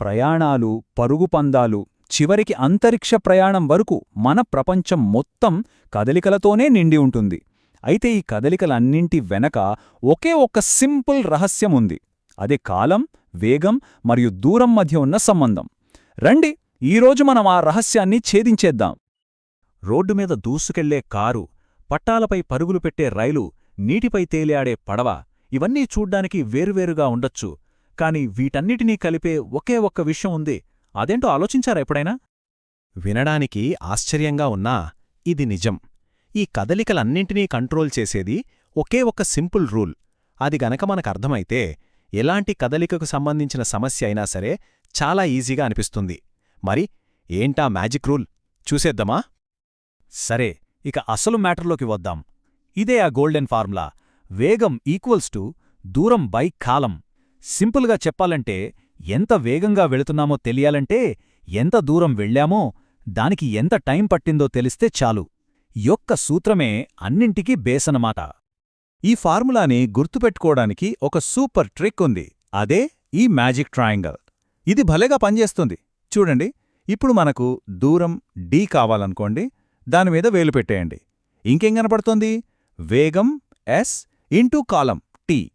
ప్రయాణాలు పరుగుపందాలు చివరికి అంతరిక్ష ప్రయాణం వరకు మన ప్రపంచం మొత్తం కదలికలతోనే నిండి ఉంటుంది. అయితే ఈ కదలికలన్నింటి వెనక ఒకే ఒక్క సింపుల్ రహస్యముంది అదే కాలం వేగం మరియు దూరం మధ్య ఉన్న సంబంధం. రండి ఈరోజు మనం ఆ రహస్యాన్ని ఛేదించేద్దాం. రోడ్డు మీద దూసుకెళ్ళే కారు పట్టాలపై పరుగులు పెట్టే రైలు నీటిపై తేలియాడే పడవ ఇవన్నీ చూడ్డానికి వేరువేరుగా ఉండొచ్చు. కాని వీటన్నిటినీ కలిపే ఒకే ఒక్క విషయం ఉంది. అదేంటో ఆలోచించారా ఎప్పుడైనా? వినడానికి ఆశ్చర్యంగా ఉన్నా ఇది నిజం. ఈ కదలికలన్నింటినీ కంట్రోల్ చేసేది ఒకే ఒక్క సింపుల్ రూల్. అది గనక మనకర్థమైతే ఎలాంటి కదలికకు సంబంధించిన సమస్య అయినా సరే చాలా ఈజీగా అనిపిస్తుంది. మరి ఏంటా మ్యాజిక్ రూల్? చూసేద్దామా? సరే ఇక అసలు మ్యాటర్లోకి వద్దాం. ఇదే ఆ గోల్డెన్ ఫార్ములా. వేగం ఈక్వల్స్ టు దూరం బై కాలం. సింపుల్గా చెప్పాలంటే ఎంత వేగంగా వెళుతున్నామో తెలియాలంటే ఎంత దూరం వెళ్ళామో దానికి ఎంత టైం పట్టిందో తెలిస్తే చాలు. యొక్క సూత్రమే అన్నింటికీ బేసనమాట ఈ ఫార్ములాని గుర్తుపెట్టుకోవడానికి ఒక సూపర్ ట్రిక్ ఉంది. అదే ఈ మ్యాజిక్ ట్రయాంగల్. ఇది భలేగా పనిచేస్తుంది. చూడండి ఇప్పుడు మనకు దూరం డీ కావాలనుకోండి దానిమీద వేలు పెట్టేయండి. ఇంకేం కనపడుతోంది? వేగం ఎస్ ఇంటూ కాలం టీ.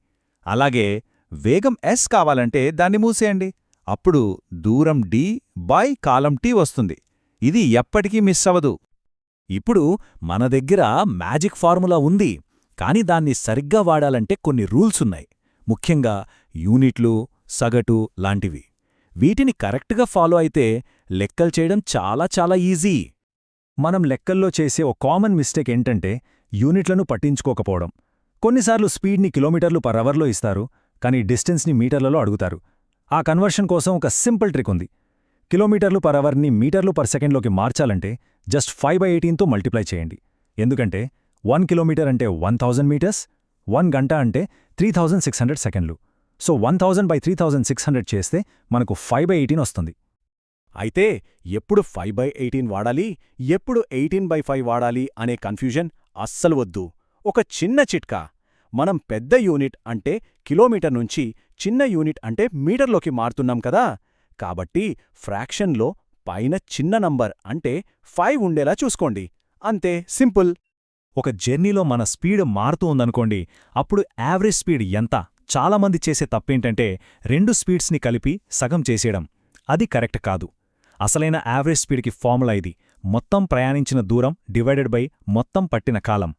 అలాగే వేగం ఎస్ కావాలంటే దాన్ని మూసేయండి. అప్పుడు దూరం డి బై కాలం టీ వస్తుంది. ఇది ఎప్పటికీ మిస్ అవ్వదు. ఇప్పుడు మన దగ్గర మ్యాజిక్ ఫార్ములా ఉంది. కాని దాన్ని సరిగ్గా వాడాలంటే కొన్ని రూల్స్ ఉన్నాయి. ముఖ్యంగా యూనిట్లు సగటు లాంటివి. వీటిని కరెక్ట్గా ఫాలో అయితే లెక్కలు చేయడం చాలా చాలా ఈజీ మనం లెక్కల్లో చేసే ఓ కామన్ మిస్టేక్ ఏంటంటే యూనిట్లను పట్టించుకోకపోవడం. కొన్నిసార్లు స్పీడ్ని కిలోమీటర్లు పర్ అవర్లో ఇస్తారు. కానీ డిస్టెన్స్ని మీటర్లలో అడుగుతారు. ఆ కన్వర్షన్ కోసం ఒక సింపుల్ ట్రిక్ ఉంది. కిలోమీటర్లు పర్ అవర్ని మీటర్లు పర్ సెకండ్లోకి మార్చాలంటే జస్ట్ ఫైవ్ బై ఎయిటీన్తో మల్టిప్లై చేయండి. ఎందుకంటే వన్ కిలోమీటర్ అంటే వన్ థౌజండ్ మీటర్స్ వన్ గంట అంటే త్రీ థౌజండ్ సిక్స్ హండ్రెడ్ సెకండ్లు. So one thousand by three thousand six hundred చేస్తే మనకు ఫైవ్ బై ఎయిటీన్ వస్తుంది. అయితే ఎప్పుడు ఫైవ్ బై ఎయిటీన్ వాడాలి? ఎప్పుడు ఎయిటీన్ బై ఫైవ్ వాడాలి అనే కన్ఫ్యూజన్ అస్సలు వద్దు. ఒక చిన్న చిట్కా. మనం పెద్ద యూనిట్ అంటే కిలోమీటర్ నుంచి చిన్న యూనిట్ అంటే మీటర్లోకి మారుతున్నాం కదా. కాబట్టి ఫ్రాక్షన్లో పైన చిన్న నంబర్ అంటే ఫైవ్ ఉండేలా చూసుకోండి. అంతే సింపుల్. ఒక జర్నీలో మన స్పీడ్ మారుతూ ఉందనుకోండి అప్పుడు యావరేజ్ స్పీడ్ ఎంత? చాలామంది చేసే తప్పేంటంటే రెండు స్పీడ్స్ని కలిపి సగం చేసేయడం. అది కరెక్ట్ కాదు. అసలైన యావరేజ్ స్పీడ్కి ఫార్ములా ఇది. మొత్తం ప్రయాణించిన దూరం డివైడెడ్ బై మొత్తం పట్టిన కాలం.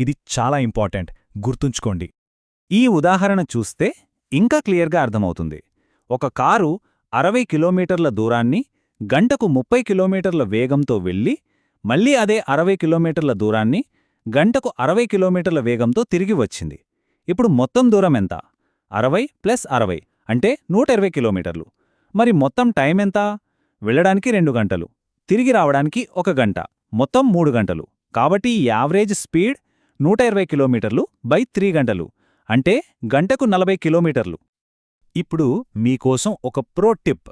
ఇది చాలా ఇంపార్టెంట్. గుర్తుంచుకోండి. ఈ ఉదాహరణ చూస్తే ఇంకా క్లియర్గా అర్థమవుతుంది. ఒక కారు అరవై కిలోమీటర్ల దూరాన్ని గంటకు ముప్పై కిలోమీటర్ల వేగంతో వెళ్ళి మళ్ళీ అదే అరవై కిలోమీటర్ల దూరాన్ని గంటకు అరవై కిలోమీటర్ల వేగంతో తిరిగి వచ్చింది. ఇప్పుడు మొత్తం దూరం ఎంత? అరవై ప్లస్ అరవై అంటే నూట ఇరవై కిలోమీటర్లు. మరి మొత్తం టైం ఎంత? వెళ్ళడానికి రెండు గంటలు తిరిగి రావడానికి ఒక గంట మొత్తం మూడు గంటలు. కాబట్టి యావరేజ్ స్పీడ్ నూట ఇరవై కిలోమీటర్లు బై త్రీ గంటలు అంటే గంటకు నలభై కిలోమీటర్లు. ఇప్పుడు మీకోసం ఒక ప్రో టిప్.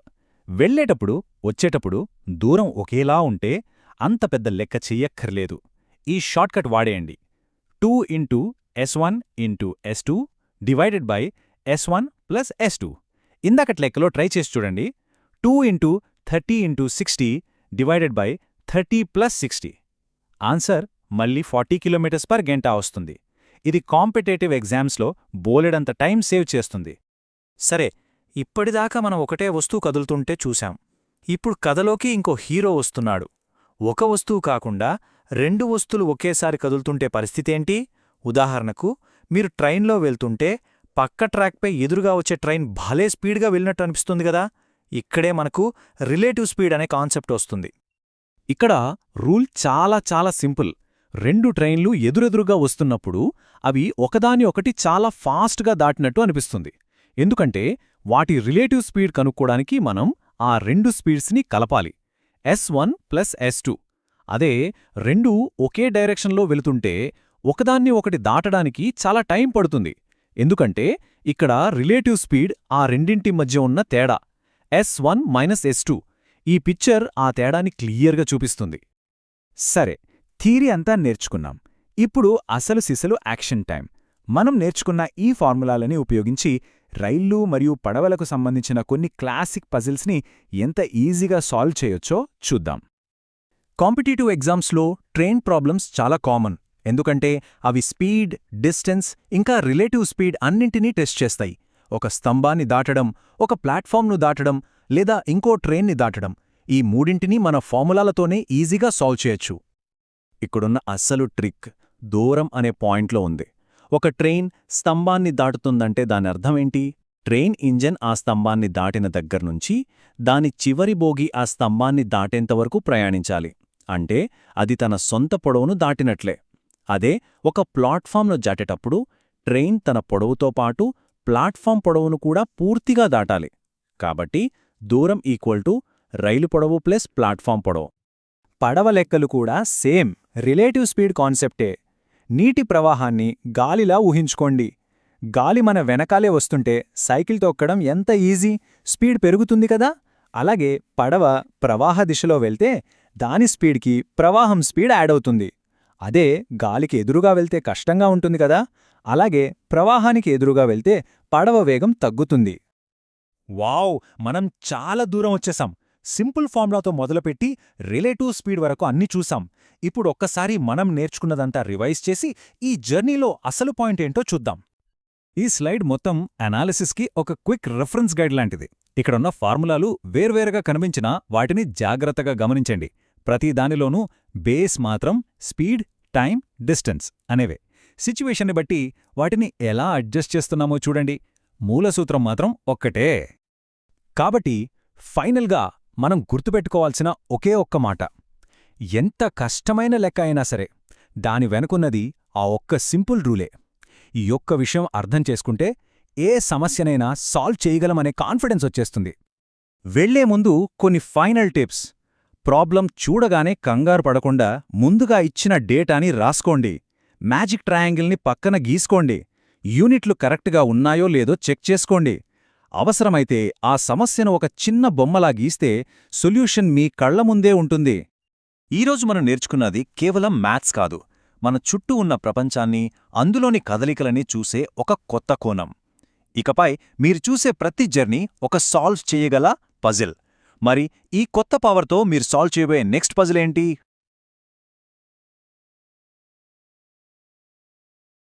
వెళ్ళేటప్పుడు వచ్చేటప్పుడు దూరం ఒకేలా ఉంటే అంత పెద్ద లెక్క చెయ్యక్కర్లేదు. ఈ shortcut వాడేయండి. Two into S one into S two divided by S one plus S two. ఇందాకటి లెక్కలో ట్రై చేసి చూడండి. Two into thirty into sixty divided by thirty plus sixty. Answer మళ్ళీ ఫార్టీ కిలోమీటర్స్ పర్ గంట వస్తుంది. ఇది కాంపిటేటివ్ ఎగ్జామ్స్లో బోలెడంత టైం సేవ్ చేస్తుంది. సరే ఇప్పటిదాకా మనం ఒకటే వస్తువు కదులుతుంటే చూశాం. ఇప్పుడు కథలోకి ఇంకో హీరో వస్తున్నాడు. ఒక వస్తువు కాకుండా రెండు వస్తువులు ఒకేసారి కదులుతుంటే పరిస్థితేంటి ఉదాహరణకు మీరు ట్రైన్లో వెళ్తుంటే పక్క ట్రాక్పై ఎదురుగా వచ్చే ట్రైన్ భలే స్పీడ్గా వెళ్ళినట్టు అనిపిస్తుంది కదా! ఇక్కడే మనకు రిలేటివ్ స్పీడ్ అనే కాన్సెప్ట్ వస్తుంది. ఇక్కడ రూల్ చాలా చాలా సింపుల్. రెండు ట్రైన్లు ఎదురెదురుగా వస్తున్నప్పుడు అవి ఒకదాని ఒకటి చాలా ఫాస్ట్గా దాటినట్టు అనిపిస్తుంది. ఎందుకంటే వాటి రిలేటివ్ స్పీడ్ కనుక్కోడానికి మనం ఆ రెండు స్పీడ్స్ని కలపాలి. S one plus S two అదే రెండూ ఒకే డైరెక్షన్లో వెళుతుంటే ఒకదాన్ని ఒకటి దాటడానికి చాలా టైం పడుతుంది. ఎందుకంటే ఇక్కడ రిలేటివ్ స్పీడ్ ఆ రెండింటి మధ్య ఉన్న తేడా. S one minus S two ఈ పిక్చర్ ఆ తేడాని క్లియర్గా చూపిస్తుంది. సరే థీరీ అంతా నేర్చుకున్నాం. ఇప్పుడు అసలు సిసలు యాక్షన్ టైం మనం నేర్చుకున్న ఈ ఫార్ములాలని ఉపయోగించి రైళ్ళు మరియు పడవలకు సంబంధించిన కొన్ని క్లాసిక్ పజిల్స్ని ఎంత ఈజీగా సాల్వ్ చేయొచ్చో చూద్దాం. కాంపిటేటివ్ ఎగ్జామ్స్లో ట్రైన్ ప్రాబ్లమ్స్ చాలా కామన్. ఎందుకంటే అవి స్పీడ్ డిస్టెన్స్ ఇంకా రిలేటివ్ స్పీడ్ అన్నింటినీ టెస్ట్ చేస్తాయి. ఒక స్తంభాన్ని దాటడం ఒక ప్లాట్ఫామ్ను దాటడం లేదా ఇంకో ట్రైన్ని దాటడం. ఈ మూడింటిని మన ఫార్ములాలతోనే ఈజీగా సాల్వ్ చేయొచ్చు. ఇక్కడున్న అస్సలు ట్రిక్ దూరం అనే పాయింట్లో ఉంది. ఒక ట్రైన్ స్తంభాన్ని దాటుతుందంటే దాని అర్థమేంటి ట్రైన్ ఇంజన్ ఆ స్తంభాన్ని దాటిన దగ్గర్నుంచి దాని చివరి బోగి ఆ స్తంభాన్ని దాటేంతవరకు ప్రయాణించాలి. అంటే అది తన సొంత పొడవును దాటినట్లే. అదే ఒక ప్లాట్ఫామ్ను దాటేటప్పుడు ట్రైన్ తన పొడవుతో పాటు ప్లాట్ఫామ్ పొడవును కూడా పూర్తిగా దాటాలి. కాబట్టి దూరం ఈక్వల్ టు రైలు పొడవు ప్లస్ ప్లాట్ఫామ్ పొడవు. పడవ లెక్కలు కూడా సేమ్. రిలేటివ్ స్పీడ్ కాన్సెప్టే. నీటి ప్రవాహాన్ని గాలిలా ఊహించుకోండి. గాలి మన వెనకాలే వస్తుంటే సైకిల్ తొక్కడం ఎంత ఈజీ స్పీడ్ పెరుగుతుంది కదా? అలాగే పడవ ప్రవాహ దిశలో వెళ్తే దాని స్పీడ్కి ప్రవాహం స్పీడ్ యాడ్ అవుతుంది. అదే గాలికి ఎదురుగా వెళ్తే కష్టంగా ఉంటుంది కదా? అలాగే ప్రవాహానికి ఎదురుగా వెళ్తే పడవ వేగం తగ్గుతుంది. వావ్! మనం చాలా దూరం వచ్చేసాం. సింపుల్ ఫార్ములాతో మొదలుపెట్టి రిలేటివ్ స్పీడ్ వరకు అన్ని చూసాం. ఇప్పుడు ఒక్కసారి మనం నేర్చుకున్నదంతా రివైజ్ చేసి ఈ జర్నీలో అసలు పాయింట్ ఏంటో చూద్దాం. ఈ స్లైడ్ మొత్తం అనాలిసిస్కి ఒక క్విక్ రెఫరెన్స్ గైడ్ లాంటిది. ఇక్కడున్న ఫార్ములాలు వేర్వేరుగా కనిపించినా వాటిని జాగ్రత్తగా గమనించండి. ప్రతి దానిలోనూ బేస్ మాత్రం స్పీడ్ టైం డిస్టెన్స్ అనేవే. సిచ్యువేషన్ని బట్టి వాటిని ఎలా అడ్జస్ట్ చేస్తున్నామో చూడండి. మూలసూత్రం మాత్రం ఒక్కటే. కాబట్టి ఫైనల్గా మనం గుర్తుపెట్టుకోవాల్సిన ఒకే ఒక్క మాట. ఎంత కష్టమైన లెక్క అయినా సరే దాని వెనుకున్నది ఆ ఒక్క సింపుల్ రూలే. ఈ ఒక్క విషయం అర్థం చేసుకుంటే ఏ సమస్యనైనా సాల్వ్ చేయగలమనే కాన్ఫిడెన్స్ వచ్చేస్తుంది. వెళ్ళే ముందు కొన్ని ఫైనల్ టిప్స్. ప్రాబ్లం చూడగానే కంగారు పడకుండా ముందుగా ఇచ్చిన డేటాని రాసుకోండి. మ్యాజిక్ ట్రయాంగిల్ని పక్కన గీసుకోండి. యూనిట్లు కరెక్ట్గా ఉన్నాయో లేదో చెక్ చేసుకోండి. అవసరమైతే ఆ సమస్యను ఒక చిన్న బొమ్మలా గీస్తే సొల్యూషన్ మీ కళ్ళ ముందే ఉంటుంది. ఈరోజు మనం నేర్చుకున్నది కేవలం మ్యాథ్స్ కాదు. మన చుట్టూ ఉన్న ప్రపంచాన్ని అందులోని కదలికలని చూసే ఒక కొత్త కోణం. ఇకపై మీరు చూసే ప్రతి జర్నీ ఒక సాల్వ్ చేయగల పజిల్. మరి ఈ కొత్త పవర్తో మీరు సాల్వ్ చేయబోయే నెక్స్ట్ పజిల్ ఏంటి?